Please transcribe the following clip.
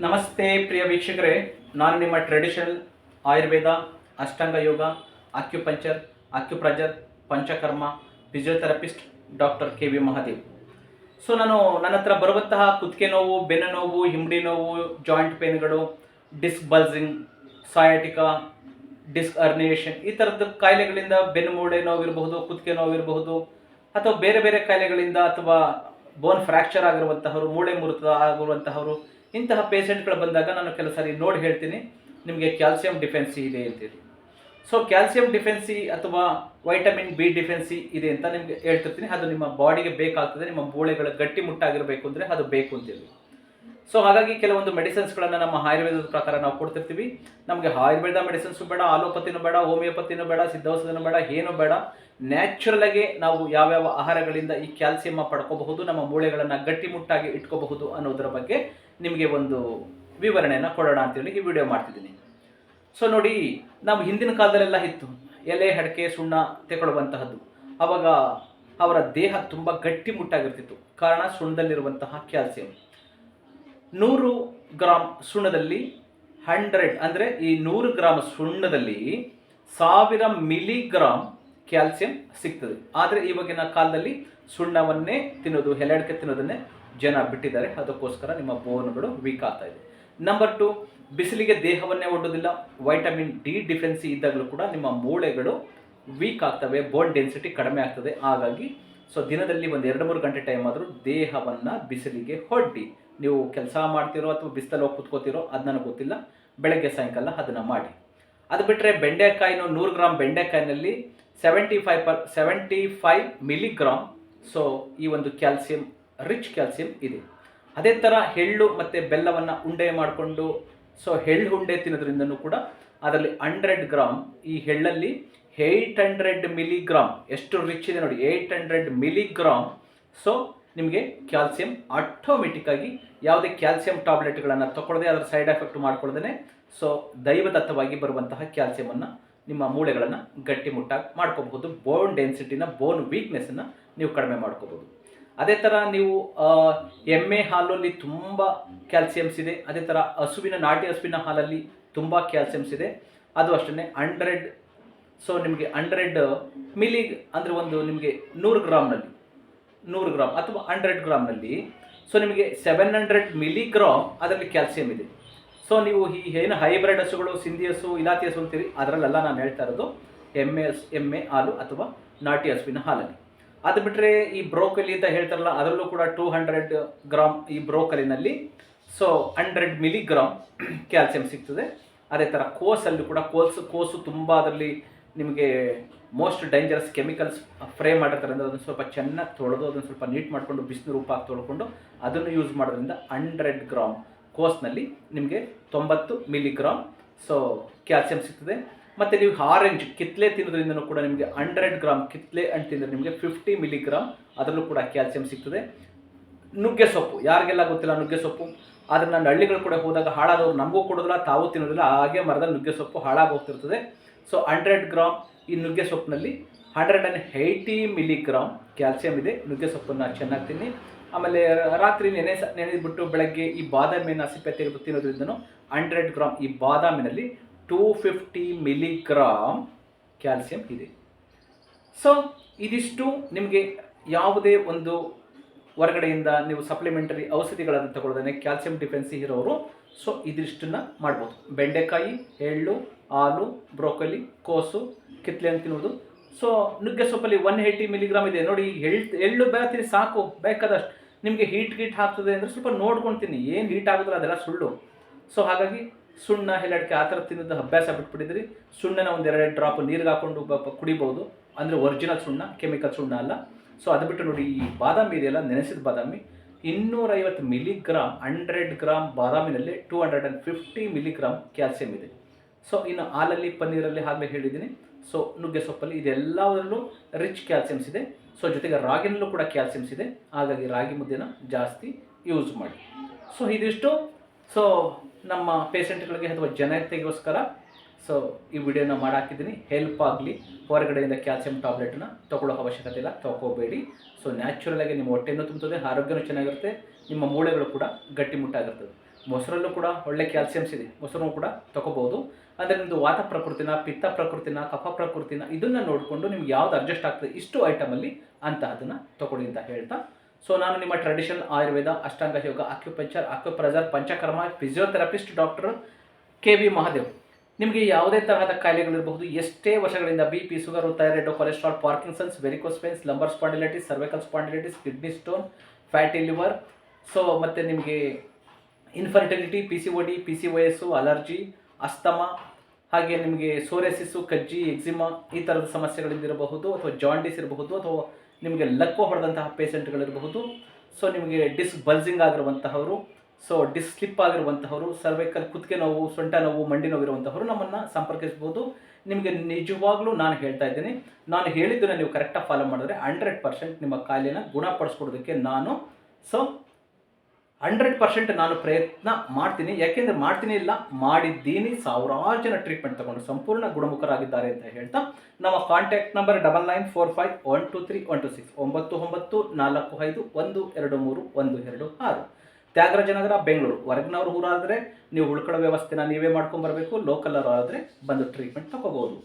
ನಮಸ್ತೆ ಪ್ರಿಯ ವೀಕ್ಷಕರೇ. ನಾನು ನಿಮ್ಮ traditional Ayurveda, Ashtanga yoga acupuncture acupressure panchakarma physiotherapist doctor K V Mahadev. So ನಾನು ನನ್ನ ಹತ್ರ ಬರುವಂತಹ ಕುತ್ತಿಗೆ ನೋವು, ಬೆನ್ನು ನೋವು ಹಿಂಬಡಿ ನೋವು joint ಪೇನ್ಗಳು disc bulging sciatica disc herniation ಈ ಥರದ ಕಾಯಿಲೆಗಳಿಂದ ಬೆನ್ನು ಮೂಳೆ ನೋವಿರಬಹುದು ಕುತ್ತಿಗೆ ನೋವಿರಬಹುದು ಅಥವಾ ಬೇರೆ ಬೇರೆ ಕಾಯಿಲೆಗಳಿಂದ ಅಥವಾ ಬೋನ್ ಫ್ರ್ಯಾಕ್ಚರ್ ಆಗಿರುವಂತಹವರು, ಮೂಳೆ ಮುರಿತ ಆಗಿರುವಂತಹವರು ಇಂತಹ ಪೇಷೆಂಟ್ಗಳು ಬಂದಾಗ ನಾನು ಕೆಲವು ಸಾರಿ ನೋಡಿ ಹೇಳ್ತೀನಿ. ನಿಮಗೆ ಕ್ಯಾಲ್ಸಿಯಂ ಡಿಫೆನ್ಸಿ ಇದೆ ಅಂತೇಳಿ ಸೊ ಕ್ಯಾಲ್ಸಿಯಂ ಡಿಫೆನ್ಸಿ ಅಥವಾ ವೈಟಮಿನ್ ಬಿ ಡಿಫೆನ್ಸಿ ಇದೆ ಅಂತ ನಿಮಗೆ ಹೇಳ್ತಿರ್ತೀನಿ. ಅದು ನಿಮ್ಮ ಬಾಡಿಗೆ ಬೇಕಾಗ್ತದೆ, ನಿಮ್ಮ ಮೂಳೆಗಳ ಗಟ್ಟಿಮುಟ್ಟಾಗಿರಬೇಕು ಅಂದರೆ ಅದು ಬೇಕು ಅಂತೇಳಿ ಸೊ ಹಾಗಾಗಿ ಕೆಲವೊಂದು ಮೆಡಿಸಿನ್ಸ್ಗಳನ್ನು ನಮ್ಮ ಆಯುರ್ವೇದದ ಪ್ರಕಾರ ನಾವು ಕೊಡ್ತಿರ್ತೀವಿ. ನಮಗೆ ಆಯುರ್ವೇದ ಮೆಡಿಸಿನ್ಸು ಬೇಡ ಆಲೋಪತಿನೂ ಬೇಡ ಹೋಮಿಯೋಪತಿನೂ ಬೇಡ, ಸಿದ್ಧೌಷಧನೂ ಬೇಡ, ಏನೂ ಬೇಡ. ನ್ಯಾಚುರಲ್ ಆಗಿ ನಾವು ಯಾವ್ಯಾವ ಆಹಾರಗಳಿಂದ ಈ ಕ್ಯಾಲ್ಸಿಯಂ ಪಡ್ಕೋಬಹುದು, ನಮ್ಮ ಮೂಳೆಗಳನ್ನು ಗಟ್ಟಿಮುಟ್ಟಾಗಿ ಇಟ್ಕೋಬಹುದು ಅನ್ನೋದರ ಬಗ್ಗೆ ನಿಮಗೆ ಒಂದು ವಿವರಣೆಯನ್ನು ಕೊಡೋಣ ಅಂತೇಳಿ ಈ ವಿಡಿಯೋ ಮಾಡ್ತಿದ್ದೀನಿ. ಸೊ ನೋಡಿ ನಾವು ಹಿಂದಿನ ಕಾಲದಲ್ಲೆಲ್ಲ ಇತ್ತು. ಎಲೆ, ಹಡಕೆ, ಸುಣ್ಣ ತೆಗೊಳ್ಳುವಂತಹದ್ದು. ಅವಾಗ ಅವರ ದೇಹ ತುಂಬ ಗಟ್ಟಿಮುಟ್ಟಾಗಿರ್ತಿತ್ತು ಕಾರಣ ಸುಣ್ಣದಲ್ಲಿರುವಂತಹ ಕ್ಯಾಲ್ಸಿಯಂ. ನೂರು ಗ್ರಾಮ್ ಸುಣ್ಣದಲ್ಲಿ ಹಂಡ್ರೆಡ್ ಅಂದರೆ ಈ ನೂರು ಗ್ರಾಮ್ ಸುಣ್ಣದಲ್ಲಿ ಸಾವಿರ ಮಿಲಿಗ್ರಾಮ್ ಕ್ಯಾಲ್ಸಿಯಂ ಸಿಗ್ತದೆ. ಆದರೆ ಇವಾಗಿನ ಕಾಲದಲ್ಲಿ ಸುಣ್ಣವನ್ನೇ ತಿನ್ನೋದು ಎಲೆಡ್ಕೆ ತಿನ್ನೋದನ್ನೇ ಜನ ಬಿಟ್ಟಿದ್ದಾರೆ. ಅದಕ್ಕೋಸ್ಕರ ನಿಮ್ಮ ಬೋನ್ಗಳು ವೀಕ್ ಆಗ್ತಾ ಇದೆ. ನಂಬರ್ ಟು ಬಿಸಿಲಿಗೆ ದೇಹವನ್ನೇ ಒಡ್ಡೋದಿಲ್ಲ ವೈಟಮಿನ್ ಡಿ ಡಿಫೆನ್ಸಿ ಇದ್ದಾಗಲೂ ಕೂಡ ನಿಮ್ಮ ಮೂಳೆಗಳು ವೀಕ್ ಆಗ್ತವೆ. ಬೋನ್ ಡೆನ್ಸಿಟಿ ಕಡಿಮೆ ಆಗ್ತದೆ. ಹಾಗಾಗಿ ಸೊ ದಿನದಲ್ಲಿ ಒಂದು ಎರಡು ಮೂರು ಗಂಟೆ ಟೈಮ್ ಆದರೂ ದೇಹವನ್ನು ಬಿಸಿಲಿಗೆ ಹೊಡ್ಡಿ ನೀವು ಕೆಲಸ ಮಾಡ್ತಿರೋ ಅಥವಾ ಬಿಸಿಲಲ್ಲಿ ಹೋಗಿ ಕುತ್ಕೋತಿರೋ ಅದು ನನಗೆ ಗೊತ್ತಿಲ್ಲ. ಬೆಳಗ್ಗೆ ಸಾಯಂಕಾಲ ಅದನ್ನು ಮಾಡಿ. ಅದು ಬಿಟ್ಟರೆ ಬೆಂಡೆಕಾಯಿನೂ ನೂರು gram ಬೆಂಡೆಕಾಯಿನಲ್ಲಿ seventy five per seventy five milligram so ಈ ಒಂದು ಕ್ಯಾಲ್ಸಿಯಂ ರಿಚ್ ಕ್ಯಾಲ್ಸಿಯಂ ಇದೆ. ಅದೇ ಥರ ಎಳ್ಳು ಮತ್ತು ಬೆಲ್ಲವನ್ನು ಉಂಡೆ ಮಾಡಿಕೊಂಡು ಸೊ ಎಳ್ಳು ಉಂಡೆ ತಿನ್ನೋದ್ರಿಂದನೂ ಕೂಡ ಅದರಲ್ಲಿ ಹಂಡ್ರೆಡ್ ಗ್ರಾಮ್ ಈ ಎಳ್ಳಲ್ಲಿ ಏಯ್ಟ್ ಹಂಡ್ರೆಡ್ ಮಿಲಿಗ್ರಾಮ್ ಎಷ್ಟು ರಿಚ್ ಇದೆ ನೋಡಿ ಏಯ್ಟ್ ಹಂಡ್ರೆಡ್ ಮಿಲಿಗ್ರಾಮ್ ಸೊ ನಿಮಗೆ ಕ್ಯಾಲ್ಸಿಯಂ ಆಟೋಮೆಟಿಕ್ಕಾಗಿ ಯಾವುದೇ ಕ್ಯಾಲ್ಸಿಯಂ ಟ್ಯಾಬ್ಲೆಟ್ಗಳನ್ನು ತಗೊಳ್ಳದೆ ಅದರ ಸೈಡ್ ಎಫೆಕ್ಟ್ ಮಾಡ್ಕೊಳ್ಳದೇ ಸೊ ದೈವದತ್ತವಾಗಿ ಬರುವಂತಹ ಕ್ಯಾಲ್ಸಿಯಮನ್ನು ನಿಮ್ಮ ಮೂಳೆಗಳನ್ನು ಗಟ್ಟಿಮುಟ್ಟಾಗಿ ಮಾಡ್ಕೋಬಹುದು. ಬೋನ್ ಡೆನ್ಸಿಟಿನ ಬೋನ್ ವೀಕ್ನೆಸ್ಸನ್ನು ನೀವು ಕಡಿಮೆ ಮಾಡ್ಕೋಬಹುದು. ಅದೇ ಥರ ನೀವು ಎಮ್ಮೆ ಹಾಲಲ್ಲಿ ತುಂಬ ಕ್ಯಾಲ್ಸಿಯಮ್ಸ್ ಇದೆ. ಅದೇ ಥರ ಹಸುವಿನ, ನಾಟಿ ಹಸುವಿನ ಹಾಲಲ್ಲಿ ತುಂಬ ಕ್ಯಾಲ್ಸಿಯಮ್ಸ್ ಇದೆ. ಅದು ಅಷ್ಟೇ ಹಂಡ್ರೆಡ್ ಸೊ ನಿಮಗೆ ಹಂಡ್ರೆಡ್ ಮಿಲಿ, ಅಂದರೆ ಒಂದು ನಿಮಗೆ ನೂರು ಗ್ರಾಮ್ನಲ್ಲಿ, ನೂರು ಗ್ರಾಮ್ ಅಥವಾ ಹಂಡ್ರೆಡ್ ಗ್ರಾಮ್ನಲ್ಲಿ ಸೊ ನಿಮಗೆ ಸೆವೆನ್ ಹಂಡ್ರೆಡ್ ಮಿಲಿಗ್ರಾಮ್ ಅದರಲ್ಲಿ ಕ್ಯಾಲ್ಸಿಯಂ ಇದೆ. ಸೊ ನೀವು ಈ ಏನು ಹೈಬ್ರಿಡ್ ಹಸುಗಳು, ಸಿಂಧಿ ಹಸು ಇಲಾತಿ ಹಸು ಅಂತೀರಿ, ಅದರಲ್ಲೆಲ್ಲ ನಾನು ಹೇಳ್ತಾ ಇರೋದು ಎಮ್ಮೆ ಹಸು, ಎಮ್ಮೆ ಹಾಲು ಅಥವಾ ನಾಟಿ ಹಸುವಿನ ಹಾಲಲ್ಲಿ. ಅದು ಬಿಟ್ಟರೆ ಈ ಬ್ರೋಕಲಿ ಅಂತ ಹೇಳ್ತಾರಲ್ಲ, ಅದರಲ್ಲೂ ಕೂಡ ಟೂ ಹಂಡ್ರೆಡ್ ಗ್ರಾಮ್ ಈ ಬ್ರೋಕಲಿನಲ್ಲಿ. ಸೊ ಹಂಡ್ರೆಡ್ ಮಿಲಿಗ್ರಾಮ್ ಕ್ಯಾಲ್ಸಿಯಂ ಸಿಗ್ತದೆ. ಅದೇ ಥರ ಕೋಸಲ್ಲೂ ಕೂಡ, ಕೋಸು ಕೋಸು ತುಂಬ ಅದರಲ್ಲಿ ನಿಮಗೆ ಮೋಸ್ಟ್ ಡೇಂಜರಸ್ ಕೆಮಿಕಲ್ಸ್ ಫ್ರೈ ಮಾಡಿರ್ತಾರೆ. ಅಂದರೆ ಅದನ್ನು ಸ್ವಲ್ಪ ಚೆನ್ನಾಗಿ ತೊಳೆದು, ಅದನ್ನು ಸ್ವಲ್ಪ ನೀಟ್ ಮಾಡಿಕೊಂಡು, ಬಿಸಿನೀರು ಉಪ್ಪು ಹಾಕಿ ತೊಳ್ಕೊಂಡು ಅದನ್ನು ಯೂಸ್ ಮಾಡೋದ್ರಿಂದ ಹಂಡ್ರೆಡ್ ಗ್ರಾಮ್ ಕೋಸ್ನಲ್ಲಿ ನಿಮಗೆ ತೊಂಬತ್ತು ಮಿಲಿಗ್ರಾಮ್ ಸೊ ಕ್ಯಾಲ್ಸಿಯಂ ಸಿಗ್ತದೆ. ಮತ್ತು ನೀವು ಆರೆಂಜ್ ಕಿತ್ಲೆ ತಿನ್ನೋದ್ರಿಂದನೂ ಕೂಡ ನಿಮಗೆ ಹಂಡ್ರೆಡ್ ಗ್ರಾಮ್ ಕಿತ್ಲೆ ಹಣ್ಣು ತಿಂದರೆ ನಿಮಗೆ ಫಿಫ್ಟಿ ಮಿಲಿಗ್ರಾಮ್ ಅದರಲ್ಲೂ ಕೂಡ ಕ್ಯಾಲ್ಸಿಯಂ ಸಿಗ್ತದೆ. ನುಗ್ಗೆ ಸೊಪ್ಪು, ಯಾರಿಗೆಲ್ಲ ಗೊತ್ತಿಲ್ಲ ನುಗ್ಗೆ ಸೊಪ್ಪು, ಆದರೆ ನಾನು ಹಳ್ಳಿಗಳು ಕೂಡ ಹೋದಾಗ ಹಾಳಾದವ್ರು ನಮಗೂ ಕೊಡೋದಿಲ್ಲ, ತಾವು ತಿನ್ನೋದಿಲ್ಲ, ಹಾಗೆ ಮರದ ನುಗ್ಗೆ ಸೊಪ್ಪು ಹಾಳಾಗೋಗ್ತಿರ್ತದೆ. ಸೊ ಹಂಡ್ರೆಡ್ ಗ್ರಾಮ್ ಈ ನುಗ್ಗೆ ಸೊಪ್ಪಿನಲ್ಲಿ hundred and eighty milligram calcium ಇದೆ. ನುಗ್ಗೆ ಸೊಪ್ಪನ್ನು ಚೆನ್ನಾಗಿ ತಿನ್ನಿ. ಆಮೇಲೆ ರಾತ್ರಿ ನೆನೆ ನೆನೆದ್ಬಿಟ್ಟು ಬೆಳಗ್ಗೆ ಈ ಬಾದಾಮಿನ ಸಿಪ್ಪೆ ತೆಗೆದು ತಿನ್ನೋದ್ರಿಂದನೂ ಹಂಡ್ರೆಡ್ ಗ್ರಾಮ್ ಈ ಬಾದಾಮಿನಲ್ಲಿ ಟೂ ಫಿಫ್ಟಿ ಮಿಲಿಗ್ರಾಮ್ ಕ್ಯಾಲ್ಸಿಯಂ ಇದೆ. ಸೊ ಇದಿಷ್ಟು ನಿಮಗೆ ಯಾವುದೇ ಒಂದು ಹೊರಗಡೆಯಿಂದ ನೀವು ಸಪ್ಲಿಮೆಂಟರಿ ಔಷಧಿಗಳನ್ನು ತಗೊಳ್ಳೋದೇ ಕ್ಯಾಲ್ಸಿಯಂ ಡಿಫೆನ್ಸಿ ಇರೋರು ಸೊ ಇದಿಷ್ಟನ್ನು ಮಾಡ್ಬೋದು. ಬೆಂಡೆಕಾಯಿ, ಎಳ್ಳು, ಹಾಲು, ಬ್ರೋಕೊಲಿ, ಕೋಸು, ಕಿತ್ಲೆ ಅಂತ ತಿನ್ನೋದು ಸೊ ನುಗ್ಗೆ ಸೊಪ್ಪಲ್ಲಿ ಒನ್ ಏಯ್ಟಿ ಮಿಲಿಗ್ರಾಮ್ ಇದೆ. ನೋಡಿ ಎಳ್ಳು ಎಳ್ಳು ಬೇಕತೀನಿ ಸಾಕು, ಬೇಕಾದಷ್ಟು. ನಿಮಗೆ ಹೀಟ್ ಗೀಟ್ ಆಗ್ತದೆ ಅಂದರೆ ಸ್ವಲ್ಪ ನೋಡ್ಕೊಳ್ತೀನಿ ಏನು ಹೀಟ್ ಆಗೋದಿಲ್ಲ, ಅದೆಲ್ಲ ಸುಳ್ಳು. ಸೊ ಹಾಗಾಗಿ ಸುಣ್ಣ ಹೆಲ್ಲಡಿಕೆ ಆ ಥರ ತಿನ್ನೋದು ಅಭ್ಯಾಸ ಬಿಟ್ಬಿಟ್ಟಿದ್ರಿ ಸುಣ್ಣನ ಒಂದು ಎರಡು ಡ್ರಾಪ್ ನೀರಿಗೆ ಹಾಕೊಂಡು ಕುಡಿಬೋದು. ಅಂದರೆ ಒರಿಜಿನಲ್ ಸುಣ್ಣ ಕೆಮಿಕಲ್ ಸುಣ್ಣ ಅಲ್ಲ. ಸೊ ಅದು ಬಿಟ್ಟು ನೋಡಿ ಈ ಬಾದಾಮಿ ಇದೆಯಲ್ಲ, ನೆನೆಸಿದ ಬಾದಾಮಿ. ಇನ್ನೂರೈವತ್ತು milligram hundred gram ಬಾದಾಮಿನಲ್ಲಿ two hundred and fifty milligram calcium ಇದೆ. ಸೊ ಇನ್ನು ಹಾಲಲ್ಲಿ, ಪನ್ನೀರಲ್ಲಿ ಆಗಲೇ ಹೇಳಿದ್ದೀನಿ. ಸೊ ನುಗ್ಗೆ ಸೊಪ್ಪಲ್ಲಿ ಇದೆಲ್ಲದರಲ್ಲೂ ರಿಚ್ ಕ್ಯಾಲ್ಸಿಯಮ್ಸ್ ಇದೆ. ಸೊ ಜೊತೆಗೆ ರಾಗಿನಲ್ಲೂ ಕೂಡ ಕ್ಯಾಲ್ಸಿಯಮ್ಸ್ ಇದೆ. ಹಾಗಾಗಿ ರಾಗಿ ಮುದ್ದೆನ ಜಾಸ್ತಿ ಯೂಸ್ ಮಾಡಿ. ಸೊ ಇದಿಷ್ಟು. ಸೊ ನಮ್ಮ ಪೇಷಂಟ್ಗಳಿಗೆ ಅಥವಾ ಜನತೆಗೋಸ್ಕರ. ಸೊ ಈ ವಿಡಿಯೋನ ಮಾಡಾಕಿದ್ದೀನಿ. ಹೆಲ್ಪ್ ಆಗಲಿ. ಹೊರಗಡೆಯಿಂದ ಕ್ಯಾಲ್ಸಿಯಂ ಟ್ಯಾಬ್ಲೆಟ್ನ ತೊಗೊಳ್ಳೋ ಅವಶ್ಯಕತೆ ಇಲ್ಲ. ತೊಗೋಬೇಡಿ. ಸೊ ನ್ಯಾಚುರಲಾಗಿ ನಿಮ್ಮ ಹೊಟ್ಟೆನೂ ತುಂಬುತ್ತದೆ ಆರೋಗ್ಯನೂ ಚೆನ್ನಾಗಿರುತ್ತೆ, ನಿಮ್ಮ ಮೂಳೆಗಳು ಕೂಡ ಗಟ್ಟಿಮುಟ್ಟಾಗಿರ್ತದೆ ಮೊಸರಲ್ಲೂ ಕೂಡ ಒಳ್ಳೆ ಕ್ಯಾಲ್ಸಿಯಮ್ಸ್ ಇದೆ. ಮೊಸರು ಕೂಡ ತಗೋಬೋದು. ಅಂದರೆ ನಿಮ್ಮದು ವಾತ ಪ್ರಕೃತಿನ, ಪಿತ್ತ ಪ್ರಕೃತಿನ, ಕಫ ಪ್ರಕೃತಿನ ಇದನ್ನು ನೋಡಿಕೊಂಡು ನಿಮ್ಗೆ ಯಾವ್ದು ಅಡ್ಜಸ್ಟ್ ಆಗ್ತದೆ ಇಷ್ಟು ಐಟಮಲ್ಲಿ ಅಂತಹದನ್ನು ತೊಗೊಳ್ಳಿ ಅಂತ ಹೇಳ್ತಾ ಸೊ ನಾನು ನಿಮ್ಮ traditional Ayurveda Ashtanga yoga acupuncture acupressure panchakarma physiotherapist doctor K V Mahadev ನಿಮಗೆ ಯಾವುದೇ ತರಹದ ಕಾಯಿಲೆಗಳಿರಬಹುದು ಎಷ್ಟೇ ವರ್ಷಗಳಿಂದ B P sugar thyroid cholesterol Parkinson's varicose pains lumbar spondylitis cervical spondylitis kidney stone fatty liver so ಮತ್ತು ನಿಮಗೆ infertility P C O D P C ವಯಸ್ಸು allergy asthma ಹಾಗೆ ನಿಮಗೆ ಸೋರೆಸಿಸ್ಸು ಕಜ್ಜಿ ಎಕ್ಸಿಮಾ ಈ ಥರದ ಸಮಸ್ಯೆಗಳಿಂದಿರಬಹುದು ಅಥವಾ ಜಾಂಡಿಸ್ ಇರಬಹುದು ಅಥವಾ ನಿಮಗೆ ಲಕ್ವ ಹೊಡೆದಂತಹ ಪೇಷಂಟ್ಗಳಿರಬಹುದು. ಸೊ ನಿಮಗೆ ಡಿಸ್ಕ್ ಬಲ್ಸಿಂಗ್ ಆಗಿರುವಂತಹವರು ಸೊ ಡಿಸ್ ಸ್ಲಿಪ್ ಆಗಿರುವಂತಹವರು ಸರ್ವೈಕಲ್ ಕುತ್ತಿಗೆ ನೋವು, ಸೊಂಟ ನೋವು, ಮಂಡಿ ನೋವು ಇರುವಂತಹವರು ನಮ್ಮನ್ನು ಸಂಪರ್ಕಿಸಬಹುದು. ನಿಮಗೆ ನಿಜವಾಗ್ಲೂ ನಾನು ಹೇಳ್ತಾ ಇದ್ದೀನಿ, ನಾನು ಹೇಳಿದ್ದನ್ನು ನೀವು ಕರೆಕ್ಟಾಗಿ ಫಾಲೋ ಮಾಡಿದ್ರೆ ಹಂಡ್ರೆಡ್ ಪರ್ಸೆಂಟ್ ನಿಮ್ಮ ಕಾಯಿಲೆನ ಗುಣಪಡಿಸ್ಕೊಡೋದಕ್ಕೆ ನಾನು ಸೊ ಹಂಡ್ರೆಡ್ ಪರ್ಸೆಂಟ್ ನಾನು ಪ್ರಯತ್ನ ಮಾಡ್ತೀನಿ. ಯಾಕೆಂದ್ರೆ ಮಾಡ್ತೀನಿ ಇಲ್ಲ, ಮಾಡಿದ್ದೀನಿ. ಸಾವಿರಾರು ಜನ ಟ್ರೀಟ್ಮೆಂಟ್ ತಗೊಂಡು ಸಂಪೂರ್ಣ ಗುಣಮುಖರಾಗಿದ್ದಾರೆ ಅಂತ ಹೇಳ್ತಾ ನಮ್ಮ contact number double nine four five one two three one two six ಒಂಬತ್ತು ಒಂಬತ್ತು ನಾಲ್ಕು ಐದು ಒಂದು ಎರಡು ಮೂರು ಒಂದು ಎರಡು ಆರು. ತ್ಯಾಗರಾಜನಗರ, ಬೆಂಗಳೂರು. ಹೊರಗಿನವ್ರು ಊರಾದರೆ ನೀವು ಉಳ್ಕೊಳ್ಳೋ ವ್ಯವಸ್ಥೆನ ನೀವೇ ಮಾಡ್ಕೊಂಬರ್ಬೇಕು ಲೋಕಲ್ ಆದರೆ ಬಂದು ಟ್ರೀಟ್ಮೆಂಟ್ ತಗೋಬೋದು.